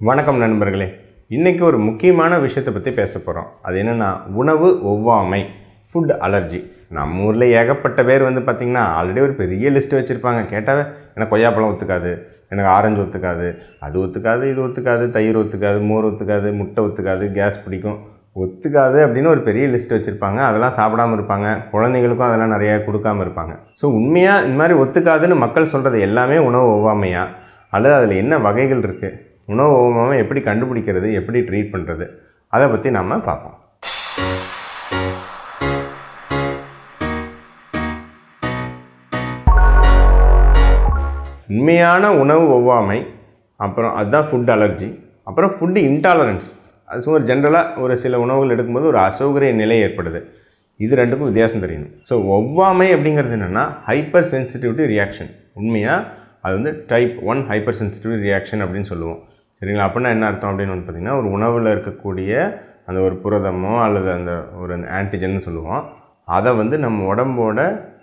வணக்கம் நண்பர்களே. இன்றைக்கி ஒரு முக்கியமான விஷயத்தை பற்றி பேச போகிறோம் அது என்னென்னா உணவு ஒவ்வாமை ஃபுட் அலர்ஜி நம்ம ஊரில் ஏகப்பட்ட பேர் வந்து பார்த்திங்கன்னா ஆல்ரெடி ஒரு பெரிய லிஸ்ட்டு வச்சுருப்பாங்க. கேட்டால் எனக்கு கொய்யாப்பழம் ஒத்துக்காது எனக்கு ஆரஞ்சு ஒத்துக்காது அது ஒத்துக்காது இது ஒத்துக்காது தயிர் ஒத்துக்காது மோர் ஒத்துக்காது முட்டை ஒத்துக்காது கேஸ் பிடிக்கும். ஒத்துக்காது அப்படின்னு ஒரு பெரிய லிஸ்ட் வச்சுருப்பாங்க. அதெல்லாம் சாப்பிடாம இருப்பாங்க. குழந்தைங்களுக்கும் அதெல்லாம் நிறையா கொடுக்காம இருப்பாங்க. ஸோ உண்மையாக இந்த மாதிரி ஒத்துக்காதுன்னு மக்கள் சொல்கிறது எல்லாமே உணவு ஒவ்வாமையா? அல்லது அதில் என்ன வகைகள் இருக்குது உணவு ஒவ்வாமை எப்படி கண்டுபிடிக்கிறது எப்படி ட்ரீட் பண்ணுறது அதை பற்றி நம்ம பார்ப்போம். உண்மையான உணவு ஒவ்வாமை அப்புறம் அதுதான் ஃபுட் அலர்ஜி அப்புறம் ஃபுட்டு இன்டாலரன்ஸ் அது சும்மா ஜென்ரலாக ஒரு சில உணவுகள் எடுக்கும்போது ஒரு அசௌகரிய நிலை ஏற்படுது. இது ரெண்டுக்கும் வித்தியாசம் தெரியணும் ஸோ ஒவ்வாமை அப்படிங்கிறது என்னென்னா ஹைப்பர் சென்சிட்டிவிட்டி ரியாக்ஷன் உண்மையாக அது வந்து type one hyper sensitivity reaction அப்படின்னு சொல்லுவோம். சரிங்களா? அப்படின்னா என்ன அர்த்தம் அப்படின்னு வந்து பார்த்திங்கன்னா ஒரு உணவில் இருக்கக்கூடிய அந்த ஒரு புரதமோ அல்லது அந்த ஒரு ஆன்டிஜன் சொல்லுவோம். அதை வந்து நம்ம உடம்போட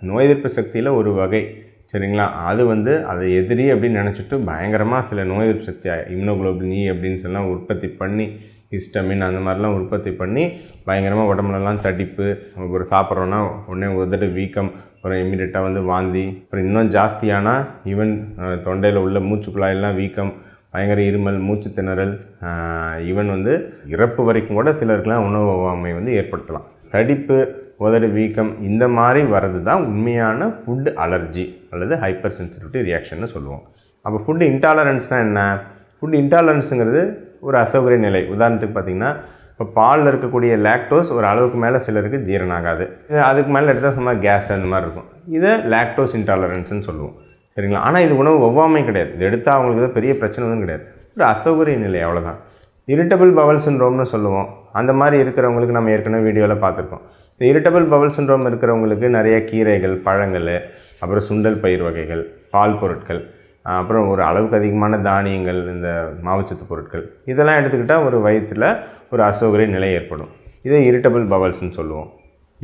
நோய் எதிர்ப்பு சக்தியில் ஒரு வகை சரிங்களா? அது வந்து அதை எதிரி அப்படின்னு நினச்சிட்டு பயங்கரமாக சில நோய் எதிர்ப்பு சக்தி இம்னோகுளோபின் இ e அப்படின்னு சொல்லலாம் உற்பத்தி பண்ணி ஹிஸ்டமின் அந்த மாதிரிலாம் உற்பத்தி பண்ணி பயங்கரமாக உடம்புலலாம் தடிப்பு ஒரு சாப்பிட்றோன்னா உடனே உதடு வீக்கம் அப்புறம் இம்மிடியட்டாக வந்து வாந்தி அப்புறம் இன்னும் ஜாஸ்தியானால் ஈவன் தொண்டையில் உள்ள மூச்சுக்குழாயெல்லாம் வீக்கம் பயங்கர இருமல் மூச்சு திணறல் ஈவன் வந்து இறப்பு வரைக்கும் கூட சிலருக்குலாம் உணவு ஒவ்வாமை வந்து ஏற்படுத்தலாம். தடிப்பு உதடு வீக்கம் இந்த மாதிரி வர்றது தான் உண்மையான ஃபுட் அலர்ஜி அல்லது ஹைப்பர் சென்சிட்டிவிட்டி ரியாக்ஷன்னு சொல்லுவோம். அப்போ ஃபுட் இன்டாலரன்ஸ்னால் என்ன? ஃபுட் இன்டாலரன்ஸுங்கிறது ஒரு அசௌகரிய நிலை. உதாரணத்துக்கு பார்த்திங்கன்னா இப்போ பாலில் இருக்கக்கூடிய லாக்டோஸ் ஒரு அளவுக்கு மேலே சிலருக்கு ஜீரணம் ஆகாது இது அதுக்கு மேலே எடுத்தால் சும்மா கேஸ் அந்த மாதிரி இருக்கும். இதை லாக்டோஸ் இன்டாலரன்ஸ்னு சொல்லுவோம். சரிங்களா? ஆனால் இது உணவு ஒவ்வாமை கிடையாது. இது எடுத்தால் அவங்களுக்கு ஏதோ பெரிய பிரச்சனை ஒன்றும் கிடையாது. ஒரு அசௌகரிய நிலை அவ்வளோதான் இரிட்டபிள் பவல் சின்ரோம்னு சொல்லுவோம். அந்த மாதிரி இருக்கிறவங்களுக்கு நம்ம ஏற்கனவே வீடியோவில் பார்த்துருக்கோம். இந்த இரிட்டபிள் பவல் சின்ரோம் இருக்கிறவங்களுக்கு நிறைய கீரைகள் பழங்கள் அப்புறம் சுண்டல் பயிர் வகைகள் பால் பொருட்கள் அப்புறம் ஒரு அளவுக்கு அதிகமான தானியங்கள் இந்த மாவுச்சத்து பொருட்கள் இதெல்லாம் எடுத்துக்கிட்டால் ஒரு வயிற்றில் ஒரு அசௌகரிய நிலை ஏற்படும். இதை இரிட்டபிள் பவல்ஸ்னு சொல்லுவோம்.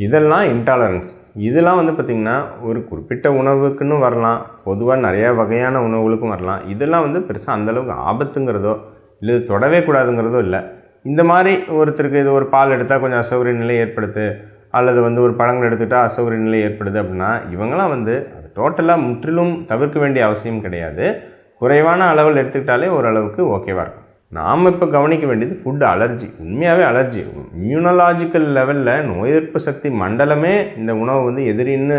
இதெல்லாம் இன்டாலரன்ஸ் இதெல்லாம் வந்து பார்த்திங்கன்னா ஒரு குறிப்பிட்ட உணவுக்குன்னு வரலாம். பொதுவாக நிறையா வகையான உணவுகளுக்கும் வரலாம். இதெல்லாம் வந்து பெருசாக அந்தளவுக்கு ஆபத்துங்கிறதோ இல்லை தொடவே கூடாதுங்கிறதோ இல்லை. இந்த மாதிரி ஒருத்தருக்கு இது ஒரு பால் எடுத்தால் கொஞ்சம் அசௌகரிய நிலை ஏற்படுத்து அல்லது வந்து ஒரு பழங்கள் எடுத்துக்கிட்டால் அசௌகரிய நிலை ஏற்படுது அப்படின்னா இவங்களாம் வந்து அது டோட்டலாக முற்றிலும் தவிர்க்க வேண்டிய அவசியம் கிடையாது. குறைவான அளவில் எடுத்துக்கிட்டாலே ஓரளவுக்கு ஓகேவாக இருக்கும். நாம் இப்போ கவனிக்க வேண்டியது ஃபுட் அலர்ஜி உண்மையாகவே அலர்ஜி இம்யூனலாஜிக்கல் லெவலில் நோய் எதிர்ப்பு சக்தி மண்டலமே இந்த உணவு வந்து எதிரின்னு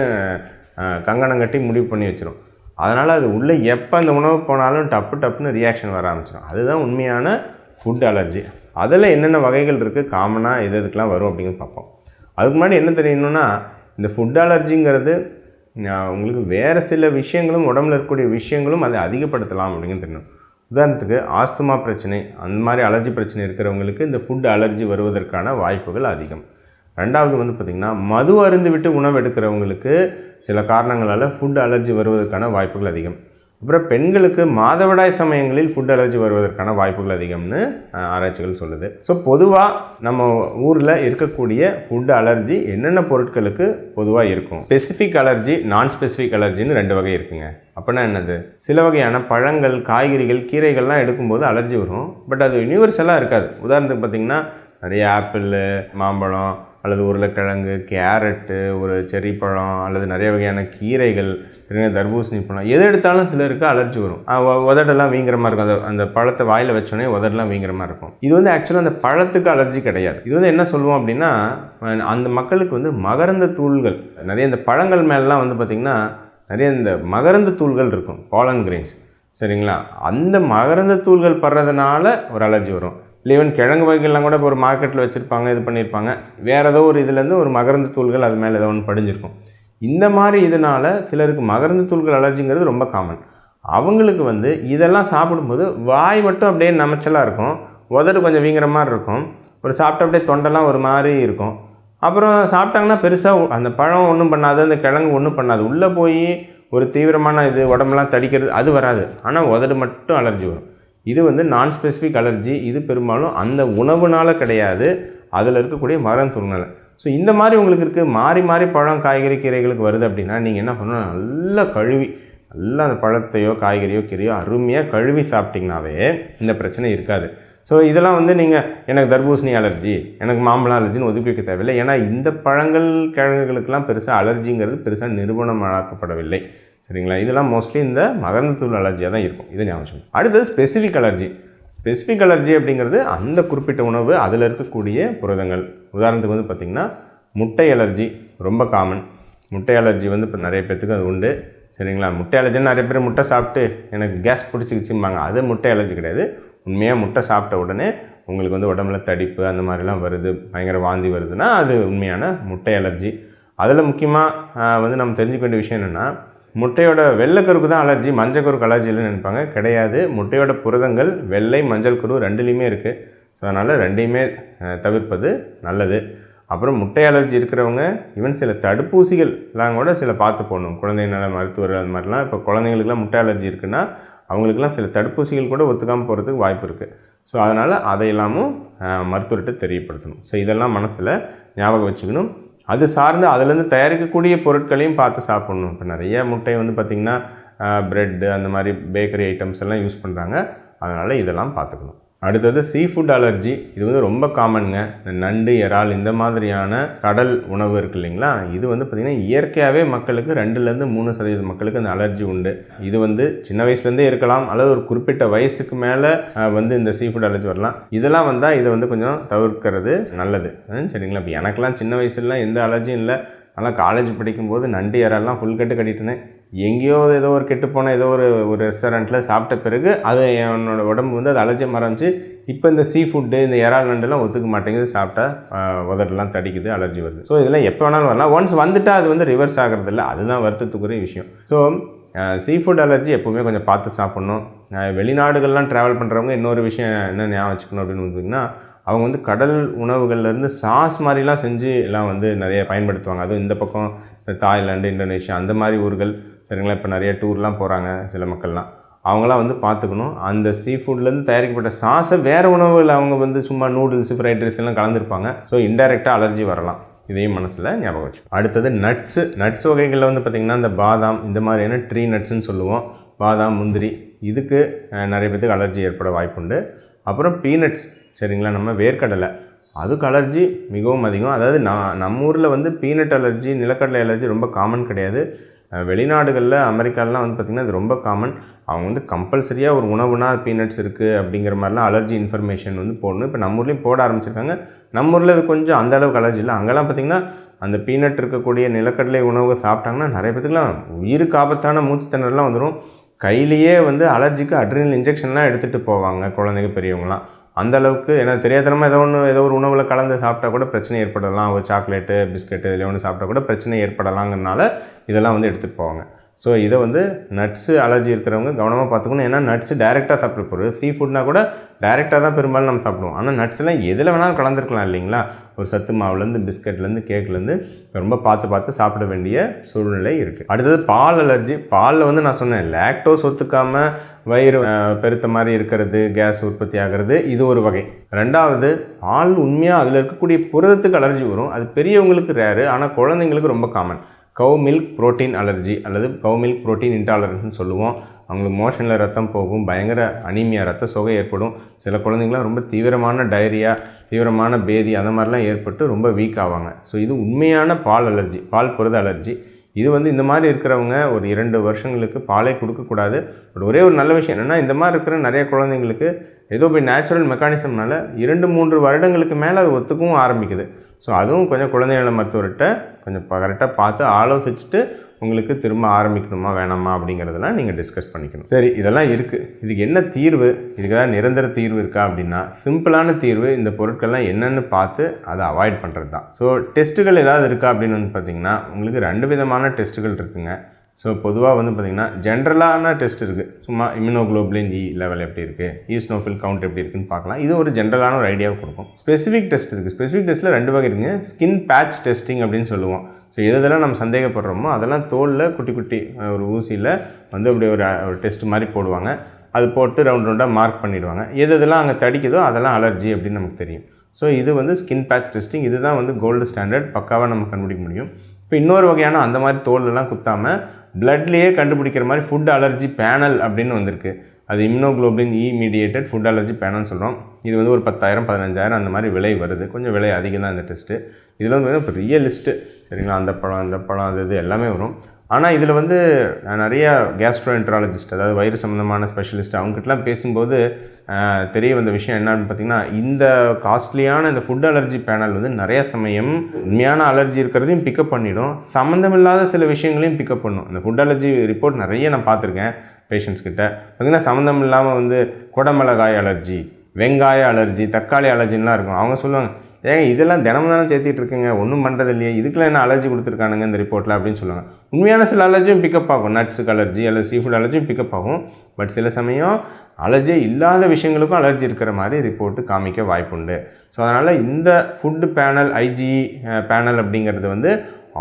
கங்கணம் கட்டி முடிவு பண்ணி வச்சிடும் அதனால் அது உள்ளே எப்போ அந்த உணவு போனாலும் டப்பு டப்புன்னு ரியாக்ஷன் வர ஆரம்பிச்சிடும் அதுதான் உண்மையான ஃபுட் அலர்ஜி அதில் என்னென்ன வகைகள் இருக்குது காமனாக எது எதுக்கெலாம் வரும் அப்படிங்கிறது பார்ப்போம். அதுக்கு முன்னாடி என்ன தெரியணும்னா இந்த ஃபுட் அலர்ஜிங்கிறது உங்களுக்கு வேறு சில விஷயங்களும் உடம்புல இருக்கக்கூடிய விஷயங்களும் அதை அதிகப்படுத்தலாம் அப்படிங்கிறது தெரியணும். உதாரணத்துக்கு ஆஸ்துமா பிரச்சனை அந்த மாதிரி அலர்ஜி பிரச்சனை இருக்கிறவங்களுக்கு இந்த ஃபுட் அலர்ஜி வருவதற்கான வாய்ப்புகள் அதிகம். ரெண்டாவது வந்து பார்த்திங்கன்னா மது அருந்து விட்டு உணவு எடுக்கிறவங்களுக்கு சில காரணங்களால் ஃபுட் அலர்ஜி வருவதற்கான வாய்ப்புகள் அதிகம். அப்புறம் பெண்களுக்கு மாதவிடாய் சமயங்களில் ஃபுட் அலர்ஜி வருவதற்கான வாய்ப்புகள் அதிகம்னு ஆராய்ச்சிகள் சொல்லுது. ஸோ பொதுவாக நம்ம ஊரில் இருக்கக்கூடிய ஃபுட் அலர்ஜி என்னென்ன பொருட்களுக்கு பொதுவாக இருக்கும்? ஸ்பெசிஃபிக் அலர்ஜி நான் ஸ்பெசிஃபிக் அலர்ஜின்னு ரெண்டு வகை இருக்குங்க. அப்படின்னா என்னது? சில வகையான பழங்கள் காய்கறிகள் கீரைகள்லாம் எடுக்கும்போது அலர்ஜி வரும். பட் அது யூனிவர்சலாக இருக்காது. உதாரணத்துக்கு பார்த்திங்கன்னா நிறைய ஆப்பிள் மாம்பழம் அல்லது உருளைக்கிழங்கு கேரட்டு ஒரு செரி பழம் அல்லது நிறைய வகையான கீரைகள் தர்பூசணி பழம். எது எடுத்தாலும் சிலருக்கு அலர்ஜி வரும். உதடெல்லாம் வீங்கிற மாதிரி இருக்கும். அந்த அந்த பழத்தை வாயில் வச்சோடனே உதடெல்லாம் வீங்குற மாதிரி இருக்கும். இது வந்து ஆக்சுவலாக அந்த பழத்துக்கு அலர்ஜி கிடையாது. இது வந்து என்ன சொல்லுவோம் அப்படின்னா அந்த மக்களுக்கு வந்து மகரந்த தூள்கள் நிறைய இந்த பழங்கள் மேலெலாம் வந்து பார்த்திங்கன்னா நிறைய இந்த மகரந்த தூள்கள் இருக்கும். பாலன் கிரெயின்ஸ் சரிங்களா? அந்த மகரந்த தூள்கள் படுறதுனால ஒரு அலர்ஜி வரும். இல்லை ஈவன் கிழங்கு வகைகள்லாம் கூட இப்போ ஒரு மார்க்கெட்டில் வச்சுருப்பாங்க இது பண்ணியிருப்பாங்க வேறு ஏதோ ஒரு இதுலேருந்து ஒரு மகரந்த தூள்கள் அது மேலே ஏதோ ஒன்று படிஞ்சிருக்கும். இந்த மாதிரி இதனால் சிலருக்கு மகரந்த தூள்கள் அலர்ஜிங்கிறது ரொம்ப காமன் அவங்களுக்கு வந்து இதெல்லாம் சாப்பிடும்போது வாய் மட்டும் அப்படியே நமைச்சலாக இருக்கும். உதடு கொஞ்சம் வீங்குற மாதிரி இருக்கும். ஒரு சாப்பிட்ட அப்படியே தொண்டெல்லாம் ஒரு மாதிரி இருக்கும். அப்புறம் சாப்பிட்டாங்கன்னா பெருசாக அந்த பழம் ஒன்றும் பண்ணாது அந்த கிழங்கு ஒன்றும் பண்ணாது. உள்ளே போய் ஒரு தீவிரமான இது உடம்புலாம் தடிக்கிறது அது வராது. ஆனால் உதடு மட்டும் அலர்ஜி வரும். இது வந்து நான் ஸ்பெசிஃபிக் அலர்ஜி இது பெரும்பாலும் அந்த உணவுனால் கிடையாது. அதில் இருக்கக்கூடிய மரம் துருணலை ஸோ இந்த மாதிரி உங்களுக்கு இருக்குது மாறி மாறி பழம் காய்கறி கீரைகளுக்கு வருது அப்படின்னா நீங்கள் என்ன பண்ணணும்? நல்லா கழுவி நல்லா அந்த பழத்தையோ காய்கறியோ கீரையோ அருமையாக கழுவி சாப்பிட்டிங்கனாவே இந்த பிரச்சனை இருக்காது. ஸோ இதெல்லாம் வந்து நீங்கள் எனக்கு தர்பூசணி அலர்ஜி எனக்கு மாம்பழம் அலர்ஜின்னு ஒதுக்கி வைக்க தேவையில்லை. ஏன்னா இந்த பழங்கள் கிழங்குகளுக்கெல்லாம் பெருசாக அலர்ஜிங்கிறது பெருசாக நிறுவனமாக்கப்படவில்லை. சரிங்களா? இதெல்லாம் மோஸ்ட்லி இந்த மகரந்தத்தூள் அலர்ஜியாக தான் இருக்கும். இது ஞாபகம் அடுத்தது ஸ்பெசிஃபிக் அலர்ஜி ஸ்பெசிஃபிக் அலர்ஜி அப்படிங்கிறது அந்த குறிப்பிட்ட உணவு அதில் இருக்கக்கூடிய புரதங்கள். உதாரணத்துக்கு வந்து பார்த்திங்கன்னா முட்டை அலர்ஜி ரொம்ப காமன் முட்டை அலர்ஜி வந்து இப்போ நிறைய பேர்த்துக்கு அது உண்டு. சரிங்களா? முட்டை அலர்ஜின்னு நிறைய பேர் முட்டை சாப்பிட்டு எனக்கு கேஸ் பிடிச்சிக்கிச்சும்பாங்க அது முட்டை அலர்ஜி கிடையாது. உண்மையாக முட்டை சாப்பிட்ட உடனே உங்களுக்கு வந்து உடம்புல தடிப்பு அந்த மாதிரிலாம் வருது பயங்கர வாந்தி வருதுன்னா அது உண்மையான முட்டை அலர்ஜி அதில் முக்கியமாக வந்து நம்ம தெரிஞ்சுக்க வேண்டிய விஷயம் என்னென்னா முட்டையோட வெள்ளை கருக்கு தான் அலர்ஜி மஞ்சள் கருக்கு அலர்ஜி இல்லைன்னு நினைப்பாங்க. கிடையாது. முட்டையோட புரதங்கள் வெள்ளை மஞ்சள் கரு ரெண்டுலேயுமே இருக்குது ஸோ அதனால் ரெண்டையுமே தவிர்ப்பது நல்லது. அப்புறம் முட்டை அலர்ஜி இருக்கிறவங்க ஈவன் சில தடுப்பூசிகள்லாம் கூட சில பார்த்து போடணும். குழந்தை நல மருத்துவர் அது மாதிரிலாம் இப்போ குழந்தைங்களுக்குலாம் முட்டை அலர்ஜி இருக்குன்னா அவங்களுக்குலாம் சில தடுப்பூசிகள் கூட ஒத்துக்காமல் போகிறதுக்கு வாய்ப்பு இருக்குது ஸோ அதனால் அதையெல்லாமும் மருத்துவர்கிட்ட தெரியப்படுத்தணும். ஸோ இதெல்லாம் மனசில் ஞாபகம் வச்சுக்கணும். அது சார்ந்து அதுலேருந்து தயாரிக்கக்கூடிய பொருட்களையும் பார்த்து சாப்பிட்ணும். இப்போ நிறைய முட்டை வந்து பார்த்திங்கன்னா ப்ரெட்டு அந்த மாதிரி பேக்கரி ஐட்டம்ஸ் எல்லாம் யூஸ் பண்ணுறாங்க அதனால் இதெல்லாம் பார்த்துக்கணும். அடுத்தது சீ ஃபுட் அலர்ஜி இது வந்து ரொம்ப காமனுங்க இந்த நண்டு இறால் இந்த மாதிரியான கடல் உணவு இருக்கு இல்லைங்களா? இது வந்து பார்த்திங்கன்னா இயற்கையாகவே மக்களுக்கு ரெண்டுலேருந்து மூணு சதவீத மக்களுக்கு அந்த அலர்ஜி உண்டு. இது வந்து சின்ன வயசுலேருந்தே இருக்கலாம். அல்லது ஒரு குறிப்பிட்ட வயசுக்கு மேலே வந்து இந்த சீ ஃபுட் அலர்ஜி வரலாம். இதெல்லாம் வந்தால் இதை வந்து கொஞ்சம் தவிர்க்கிறது நல்லது. சரிங்களா? இப்போ எனக்கெல்லாம் சின்ன வயசுலலாம் எந்த அலர்ஜியும் இல்லை. ஆனால் காலேஜ் படிக்கும்போது நண்டு இறால்லாம் ஃபுல் கட்டு கட்டிட்டுனேன் எங்கேயோ ஏதோ ஒரு கெட்டுப்போன ஏதோ ஒரு ஒரு ரெஸ்டாரண்ட்டில் சாப்பிட்ட பிறகு அது என்னோட உடம்பு வந்து அது அலர்ஜி மறைஞ்சு இப்போ இந்த சீ ஃபுட்டு இந்த இறால் நண்டுலாம் ஒத்துக்க மாட்டேங்குது சாப்பிட்டா ஆஹ், உதடெல்லாம் தடிக்குது அலர்ஜி வருது. ஸோ இதெல்லாம் எப்போ வேணாலும் வரலாம். ஒன்ஸ் வந்துட்டால் அது வந்து ரிவர்ஸ் ஆகிறது இல்லை அதுதான் வருத்தத்துக்குரிய விஷயம். ஸோ சீ ஃபுட் அலர்ஜி எப்போவுமே கொஞ்சம் பார்த்து சாப்பிட்ணும். வெளிநாடுகள்லாம் ட்ராவல் பண்ணுறவங்க இன்னொரு விஷயம் என்ன ஞாபகம் வச்சுக்கணும் அப்படின்னு பார்த்தீங்கன்னா அவங்க வந்து கடல் உணவுகள்லேருந்து சாஸ் மாதிரிலாம் செஞ்சு எல்லாம் வந்து நிறைய பயன்படுத்துவாங்க. அதுவும் இந்த பக்கம் இந்த தாய்லாந்து இந்தோனேஷியா அந்த மாதிரி ஊர்கள். சரிங்களா? இப்போ நிறைய டூர்லாம் போகிறாங்க சில மக்கள்லாம். அவங்களாம் வந்து பார்த்துக்கணும். அந்த சீ ஃபுட்லேருந்து தயாரிக்கப்பட்ட சாஸை வேறு உணவுகள் அவங்க வந்து சும்மா நூடுல்ஸ் ஃப்ரைட் ரைஸ் எல்லாம் கலந்துருப்பாங்க. ஸோ இன்டெரக்டாக அலர்ஜி வரலாம். இதையும் மனசில் ஞாபகம் வச்சு அடுத்தது நட்ஸு நட்ஸ் வகைகளில் வந்து பார்த்திங்கன்னா இந்த பாதாம் இந்த மாதிரியான ட்ரீ நட்ஸ்ன்னு சொல்லுவோம். பாதாம் முந்திரி இதுக்கு நிறைய பேத்துக்கு அலர்ஜி ஏற்பட வாய்ப்புண்டு. அப்புறம் பீனட்ஸ் சரிங்களா? நம்ம வேர்க்கடலை. அதுக்கு அலர்ஜி மிகவும் அதிகம். அதாவது நான் நம்ம ஊரில் வந்து பீனட் அலர்ஜி நிலக்கடலை அலர்ஜி ரொம்ப காமன் கிடையாது. வெளிநாடுகளில் அமெரிக்காலலாம் வந்து பார்த்திங்கன்னா இது ரொம்ப காமன் அவங்க வந்து கம்பல்சரியாக ஒரு உணவுனா பீனட்ஸ் இருக்குது அப்படிங்கிற மாதிரிலாம் அலர்ஜி இன்ஃபர்மேஷன் வந்து போடணும். இப்போ நம்ம ஊர்லேயும் போட ஆரம்பிச்சிருக்காங்க. நம்ம ஊரில் இது கொஞ்சம் அந்த அளவுக்கு அலர்ஜி இல்லை. அங்கெல்லாம் பார்த்திங்கன்னா அந்த பீனட் இருக்கக்கூடிய நிலக்கடலை உணவு சாப்பிட்டாங்கன்னா நிறைய பேத்துக்குலாம் உயிருக்கு ஆபத்தான மூச்சுத்திணறலாம் வந்துடும் கையிலேயே வந்து அலர்ஜிக்கு அட்ரினல் இன்ஜெக்ஷன்லாம் எடுத்துகிட்டு போவாங்க குழந்தைங்க பெரியவங்களாம் அந்த அளவுக்கு ஏன்னா தெரியாதனமாக ஏதோ ஒன்று ஏதோ ஒரு உணவில் கலந்து சாப்பிட்டா கூட பிரச்சனை ஏற்படலாம். ஒரு சாக்லேட்டு பிஸ்கெட்டு இதில் ஒன்று சாப்பிட்டா கூட பிரச்சனை ஏற்படலாங்கிறனால இதெல்லாம் வந்து எடுத்துகிட்டு போவாங்க. ஸோ இதை வந்து நட்ஸு அலர்ஜி இருக்கிறவங்க கவனமாக பார்த்துக்கணும். ஏன்னா நட்ஸு டைரெக்டாக சாப்பிட போகிறது சீ ஃபுட்னா கூட டைரெக்டாக தான் பெரும்பாலும் நம்ம சாப்பிடுவோம். ஆனால் நட்ஸ்லாம் எதில் வேணாலும் கலந்துருக்கலாம் இல்லைங்களா? ஒரு சத்து மாவுலேருந்து பிஸ்கட்லேருந்து கேக்லேருந்து ரொம்ப பார்த்து பார்த்து சாப்பிட வேண்டிய சூழ்நிலை இருக்குது அடுத்தது பால் அலர்ஜி பாலில் வந்து நான் சொன்னேன் லேக்டோஸ் ஒத்துக்காமல் வயிறு பெருத்த மாதிரி இருக்கிறது கேஸ் உற்பத்தி ஆகிறது இது ஒரு வகை. ரெண்டாவது பால் உண்மையாக அதில் இருக்கக்கூடிய புரதத்துக்கு அலர்ஜி வரும். அது பெரியவங்களுக்கு ரேரு ஆனால் குழந்தைங்களுக்கு ரொம்ப common cow milk protein allergy அல்லது கவ் மில்க் புரோட்டீன் இன்டாலரன்ஸ்னு சொல்லுவோம். அவங்களுக்கு மோஷனில் ரத்தம் போகும் பயங்கர அனீமியா ரத்த சோகை ஏற்படும். சில குழந்தைங்களாம் ரொம்ப தீவிரமான டைரியா தீவிரமான பேதி அந்த மாதிரிலாம் ஏற்பட்டு ரொம்ப வீக் ஆவாங்க. ஸோ இது உண்மையான பால் அலர்ஜி பால் புரத அலர்ஜி இது வந்து இந்த மாதிரி இருக்கிறவங்க ஒரு இரண்டு வருஷங்களுக்கு பாலே கொடுக்கக்கூடாது. பட் ஒரே ஒரு நல்ல விஷயம் என்னென்னா இந்த மாதிரி இருக்கிற நிறைய குழந்தைங்களுக்கு ஏதோ போய் நேச்சுரல் மெக்கானிசம்னால இரண்டு மூன்று வருடங்களுக்கு மேலே அது ஒத்துக்கவும் ஆரம்பிக்குது. ஸோ அதுவும் கொஞ்சம் குழந்தை நல மருத்துவர்கிட்ட கொஞ்சம் கரெக்டாக பார்த்து ஆலோசிச்சுட்டு உங்களுக்கு திரும்ப ஆரம்பிக்கணுமா வேணாமா அப்படிங்கிறதெல்லாம் நீங்கள் டிஸ்கஸ் பண்ணிக்கணும். சரி இதெல்லாம் இருக்குது இதுக்கு என்ன தீர்வு? இதுக்கு ஏதாவது நிரந்தர தீர்வு இருக்கா அப்படின்னா சிம்பிளான தீர்வு இந்த பொருட்கள்லாம் என்னென்னு பார்த்து அதை அவாய்ட் பண்ணுறது தான் ஸோ டெஸ்ட்டுகள் ஏதாவது இருக்கா அப்படின்னு வந்து பார்த்தீங்கன்னா உங்களுக்கு ரெண்டு விதமான டெஸ்ட்டுகள் இருக்குங்க. ஸோ பொதுவாக வந்து பார்த்திங்கன்னா ஜென்ரலான டெஸ்ட் இருக்குது சும்மா இம்யூனோகுளோபுலின் இ லெவல் எப்படி இருக்குது ஈஸ்னோஃபில் கவுண்ட் எப்படி இருக்குன்னு பார்க்கலாம். இது ஒரு ஜென்ரலான ஒரு ஐடியாவை கொடுக்கும். ஸ்பெசிஃபிக் டெஸ்ட் இருக்குது ஸ்பெசிஃபிக் டெஸ்ட்டில் ரெண்டு வகை இருக்குங்க. ஸ்கின் பேட்ச் டெஸ்டிங் அப்படின்னு சொல்லுவோம். ஸோ எது எதெல்லாம் நம்ம சந்தேகப்படுறோமோ அதெல்லாம் தோலில் குட்டி குட்டி ஒரு ஊசியில் வந்து அப்படி ஒரு ஒரு டெஸ்ட் மாதிரி போடுவாங்க. அது போட்டு ரவுண்ட் ரவுண்டாக மார்க் பண்ணிடுவாங்க. எது இதெல்லாம் அங்கே தடிக்குதோ அதெல்லாம் அலர்ஜி அப்படின்னு நமக்கு தெரியும். ஸோ இது வந்து ஸ்கின் பேட்ச் டெஸ்டிங். இதுதான் வந்து கோல்டு ஸ்டாண்டர்ட் பக்காவாக நம்ம கண்டுபிடிக்க முடியும். இப்போ இன்னொரு வகையான அந்த மாதிரி தோலெல்லாம் குத்தாமல் பிளட்லேயே கண்டுபிடிக்கிற மாதிரி ஃபுட் அலர்ஜி பேனல் அப்படின்னு வந்திருக்கு. அது immunoglobulin E e mediated food allergy பேனல்னு சொல்கிறோம் இது வந்து ஒரு பத்தாயிரம் பதினஞ்சாயிரம் அந்த மாதிரி விலை வருது. கொஞ்சம் விலை அதிகம் தான் இந்த டெஸ்ட்டு. இதில் வந்து பெரிய லிஸ்ட்டு சரிங்களா? அந்த பழம் அந்த பழம் அது இது எல்லாமே வரும். ஆனால் இதில் வந்து நான் நிறைய கேஸ்ட்ரோஎன்ட்ராலஜிஸ்ட் அதாவது வயிறு சம்மந்தமான ஸ்பெஷலிஸ்ட் அவங்ககிட்டலாம் பேசும்போது தெரிய வந்த விஷயம் என்னன்னு பார்த்தீங்கன்னா இந்த காஸ்ட்லியான இந்த ஃபுட் அலர்ஜி பேனல் வந்து நிறைய சமயம் உண்மையான அலர்ஜி இருக்கிறதையும் பிக்கப் பண்ணிடும். சம்மந்தமில்லாத சில விஷயங்களையும் பிக்கப் பண்ணும். இந்த ஃபுட் அலர்ஜி ரிப்போர்ட் நிறைய நான் பார்த்துருக்கேன் பேஷண்ட்ஸ் கிட்ட. பார்த்திங்கன்னா சம்மந்தம் இல்லாமல் வந்து குடமிளகாய் அலர்ஜி வெங்காய அலர்ஜி தக்காளி அலர்ஜின்லாம் இருக்கும். அவங்க சொல்லுவாங்க ஏங்க இதெல்லாம் தினமும் தானே சேர்த்திட்டு இருக்குங்க? ஒன்றும் பண்ணுறது இல்லையே இதுக்கெல்லாம் என்ன அலர்ஜி கொடுத்துருக்கானுங்க இந்த ரிப்போர்ட்டில் அப்படின்னு சொல்லுவாங்க. உண்மையான சில அலர்ஜியும் பிக்கப் ஆகும். நட்ஸுக்கு அலர்ஜி அல்லது சீ ஃபுட் அலர்ஜியும் பிக்கப் ஆகும். பட் சில சமயம் அலர்ஜி இல்லாத விஷயங்களுக்கும் அலர்ஜி இருக்கிற மாதிரி ரிப்போர்ட்டு காமிக்க வாய்ப்புண்டு. ஸோ அதனால் இந்த ஃபுட்டு பேனல் ஐஜி பேனல் அப்படிங்கிறது வந்து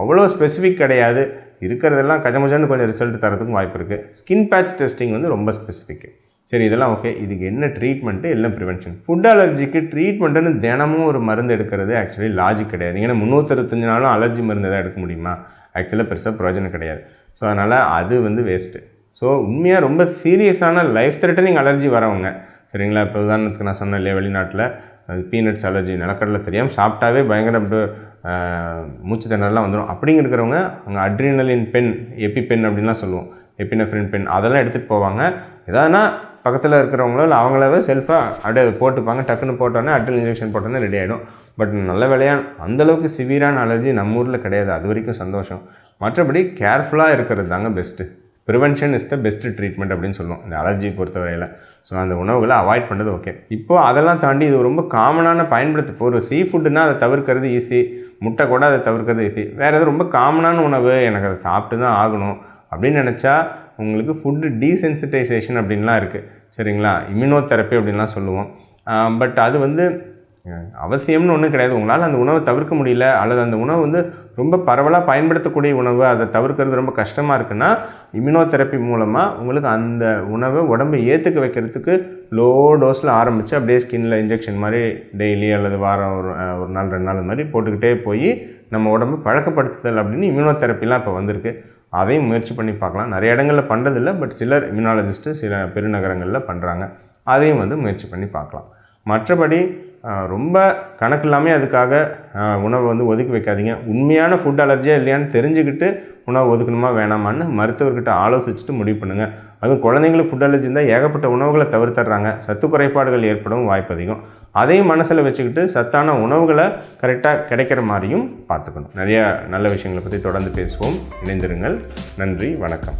அவ்வளோ ஸ்பெசிஃபிக் கிடையாது. இருக்கிறதெல்லாம் கஜமஜான்னு கொஞ்சம் ரிசல்ட் தரதுக்கும் வாய்ப்பு இருக்குது ஸ்கின் பேட்ச் டெஸ்டிங் வந்து ரொம்ப ஸ்பெசிஃபிக் சரி இதெல்லாம் ஓகே இதுக்கு என்ன ட்ரீட்மெண்ட்டு எல்லாம் ப்ரிவென்ஷன் ஃபுட் அலர்ஜிக்கு ட்ரீட்மெண்ட்டுன்னு தினமும் ஒரு மருந்து எடுக்கிறது ஆக்சுவலி லாஜிக் கிடையாது. ஏன்னா முந்நூற்றறுபத்தஞ்சு நாளும் அலர்ஜி மருந்து தான் எடுக்க முடியுமா? ஆக்சுவலாக பெருசாக பிரயோஜனம் கிடையாது. ஸோ அதனால் அது வந்து வேஸ்ட்டு ஸோ உண்மையாக ரொம்ப சீரியஸான லைஃப் த்ரெட்டனிங் அலர்ஜி வரவங்க. சரிங்களா? இப்போ உதாரணத்துக்கு நான் சொன்னேன் இல்லையா வெளிநாட்டில் பீனட்ஸ் அலர்ஜி நிலக்கடலை தெரியாமல் சாப்பிட்டாவே பயங்கர மூச்சு திணறலாம் வந்துடும் அப்படிங்க இருக்கிறவங்க அங்கே அட்ரினலின் பென் எப்பி பென் அப்படின்லாம் சொல்லுவோம். எப்பினஃப்ரின் பென் அதெல்லாம் எடுத்துகிட்டு போவாங்க. எதானா பக்கத்தில் இருக்கிறவங்களோ இல்லை அவங்களாவே செல்ஃபாக அப்படியே அதை போட்டுப்பாங்க. டக்குன்னு போட்டோன்னே அட்ரில் இன்ஜெக்ஷன் போட்டோன்னே ரெடி ஆகிடும் பட் நல்ல வேலையாக அந்தளவுக்கு சிவியரான அலர்ஜி நம்ம ஊரில் கிடையாது. அது வரைக்கும் சந்தோஷம். மற்றபடி கேர்ஃபுல்லாக இருக்கிறது தாங்க best prevention is the best treatment அப்படின்னு சொல்லுவோம். இந்த அலர்ஜி பொறுத்தவரையில். ஸோ அந்த உணவுகளை அவாய்ட் பண்ணுறது ஓகே இப்போ அதெல்லாம் தாண்டி இது ரொம்ப காமனான பயன்படுத்த இப்போ ஒரு சீ ஃபுட்டுனால் அதை தவிர்க்கிறது ஈஸி முட்டை கூட அதை தவிர்க்கிறது ஈஸி வேறு எதுவும் ரொம்ப காமனான உணவு எனக்கு அதை சாப்பிட்டு தான் ஆகணும் அப்படின்னு நினச்சா உங்களுக்கு ஃபுட்டு டீசென்சிட்டைசேஷன் அப்படின்லாம் இருக்குது சரிங்களா? இம்யூனோதெரப்பி அப்படின்லாம் சொல்லுவோம். பட் அது வந்து அவசியம்னு ஒன்றும் கிடையாது. உங்களால் அந்த உணவை தவிர்க்க முடியல அல்லது அந்த உணவு வந்து ரொம்ப பரவலாக பயன்படுத்தக்கூடிய உணவு அதை தவிர்க்கிறது ரொம்ப கஷ்டமாக இருக்குன்னா இம்யூனோதெரப்பி மூலமாக உங்களுக்கு அந்த உணவை உடம்பை ஏற்றுக்க வைக்கிறதுக்கு லோ டோஸில் ஆரம்பித்து அப்படியே ஸ்கின்ல இன்ஜெக்ஷன் மாதிரி டெய்லி அல்லது வாரம் ஒரு ஒரு நாள் ரெண்டு நாள் மாதிரி போட்டுக்கிட்டே போய் நம்ம உடம்பு பழக்கப்படுத்துதல் அப்படின்னு இம்யூனோதெரப்பிலாம் இப்போ வந்திருக்கு. அதையும் முயற்சி பண்ணி பார்க்கலாம். நிறைய இடங்களில் பண்ணுறதில்ல பட் சிலர் இம்யூனாலஜிஸ்ட்டு சில பெருநகரங்களில் பண்ணுறாங்க அதையும் வந்து முயற்சி பண்ணி பார்க்கலாம். மற்றபடி ரொம்ப கணக்கு இல்லாமல் அதுக்காக உணவை வந்து ஒதுக்கி வைக்காதீங்க. உண்மையான ஃபுட் அலர்ஜியாக இல்லையான்னு தெரிஞ்சுக்கிட்டு உணவு ஒதுக்கணுமா வேணாமான்னு மருத்துவர்கிட்ட ஆலோசிச்சுட்டு முடிவு பண்ணுங்கள் அதுவும் குழந்தைங்களுக்கு ஃபுட் அலர்ஜி இருந்தால் ஏகப்பட்ட உணவுகளை தவிர்த்துறாங்க சத்து குறைபாடுகள் ஏற்படவும் வாய்ப்பு அதிகம். அதையும் மனசில் வச்சுக்கிட்டு சத்தான உணவுகளை கரெக்டாக கிடைக்கிற மாதிரியும் பார்த்துக்கணும். நிறையா நல்ல விஷயங்களை பற்றி தொடர்ந்து பேசுவோம். இணைந்திருங்கள். நன்றி. வணக்கம்.